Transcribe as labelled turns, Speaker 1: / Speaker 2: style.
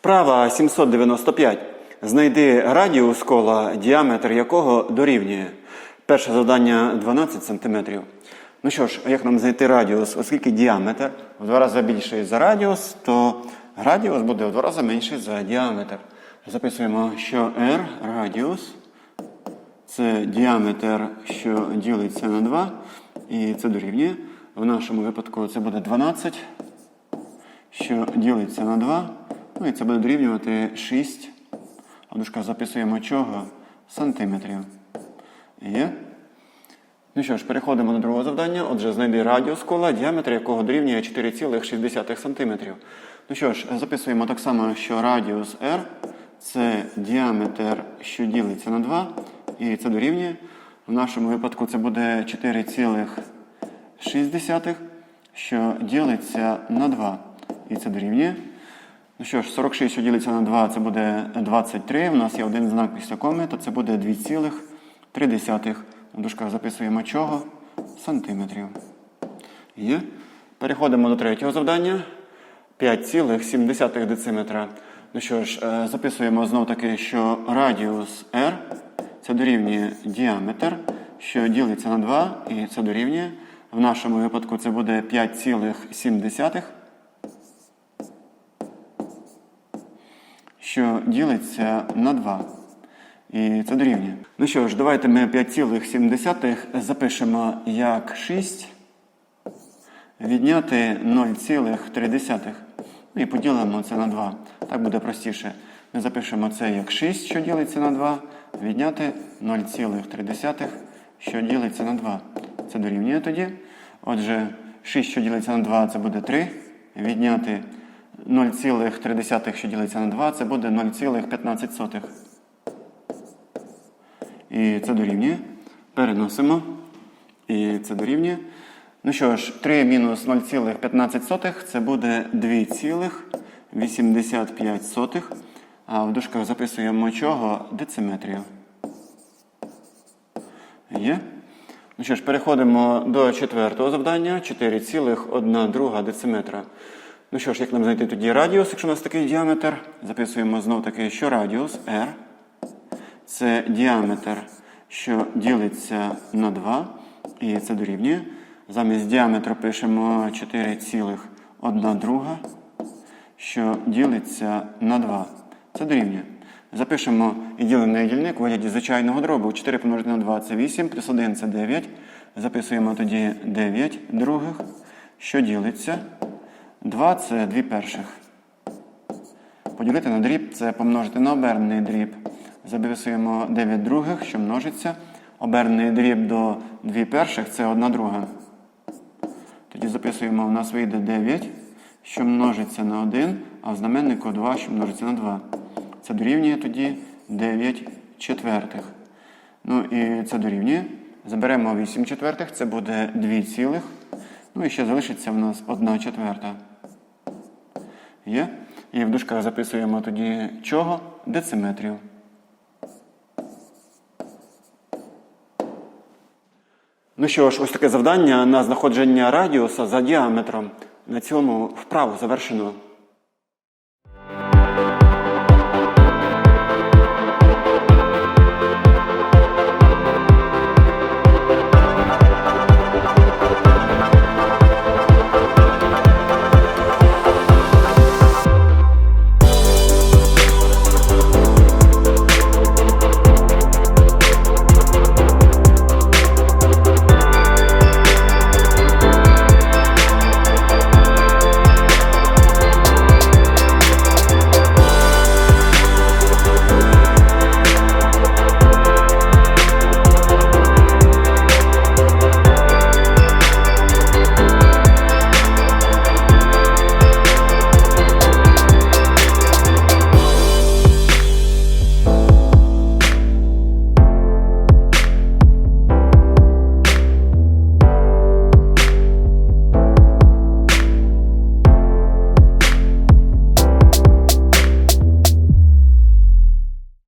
Speaker 1: Вправа 795. Знайди радіус кола, діаметр якого дорівнює. Перше завдання 12 см. Ну що ж, як нам знайти радіус? Оскільки діаметр в два рази більший за радіус, то радіус буде в два рази менший за діаметр. Записуємо, що r радіус це діаметр, що ділиться на 2, і це дорівнює. В нашому випадку це буде 12, що ділиться на 2. Ну і це буде дорівнювати 6. А в дужках записуємо чого? Сантиметрів. Є. Ну що ж, переходимо до другого завдання. Отже, знайди радіус кола, діаметр якого дорівнює 4,6 см. Ну що ж, записуємо так само, що радіус r це діаметр, що ділиться на 2, і це дорівнює. В нашому випадку це буде 4,6, що ділиться на 2. І це дорівнює. Ну що ж, 46, що ділиться на 2, це буде 23. У нас є один знак після коми, то це буде 2,3. В записуємо чого? Сантиметрів. Є. Переходимо до третього завдання. 5,7 дециметра. Ну що ж, е, записуємо знов таки, що радіус r це дорівнює діаметр, що ділиться на 2, і це дорівнює. В нашому випадку це буде 5,7 що ділиться на 2. І це дорівнює. Ну що ж, давайте ми 5,7 запишемо як 6, відняти 0,3. Ну і поділимо це на 2. Так буде простіше. Ми запишемо це як 6, що ділиться на 2, відняти 0,3, що ділиться на 2. Це дорівнює тоді. Отже, 6, що ділиться на 2, це буде 3. Відняти 0,3, що ділиться на 2, це буде 0,15. І це дорівнює. Переносимо. І це дорівнює. Ну що ж, 3 мінус 0,15 це буде 2,85. А в дужках записуємо чого? Дециметрів. Є. Ну що ж, переходимо до четвертого завдання. 4,1 дециметра. Ну що ж, як нам знайти тоді радіус, якщо у нас такий діаметр? Записуємо знов таки, що радіус r це діаметр, що ділиться на 2, і це дорівнює. Замість діаметру пишемо 4,1, що ділиться на 2. Це дорівнює. Запишемо і на дільник у вигляді звичайного дробу. 4 помножити на 2 це 8, плюс 1 це 9. Записуємо тоді 9 других, що ділиться. 2 це 2 перших. Поділити на дріб це помножити на обернений дріб. Записуємо 9 других, що множиться. Обернений дріб до 2 перших це 1 друга. Тоді записуємо, у нас вийде 9, що множиться на 1, а в знаменнику 2, що множиться на 2. Це дорівнює тоді 9 четвертих. Ну і це дорівнює. Заберемо 8 четвертих, це буде 2 цілих. Ну і ще залишиться в нас 1 четверта. Є. І в дужках записуємо тоді чого? Дециметрів. Ну що ж, ось таке завдання на знаходження радіуса за діаметром. На цьому вправу завершено.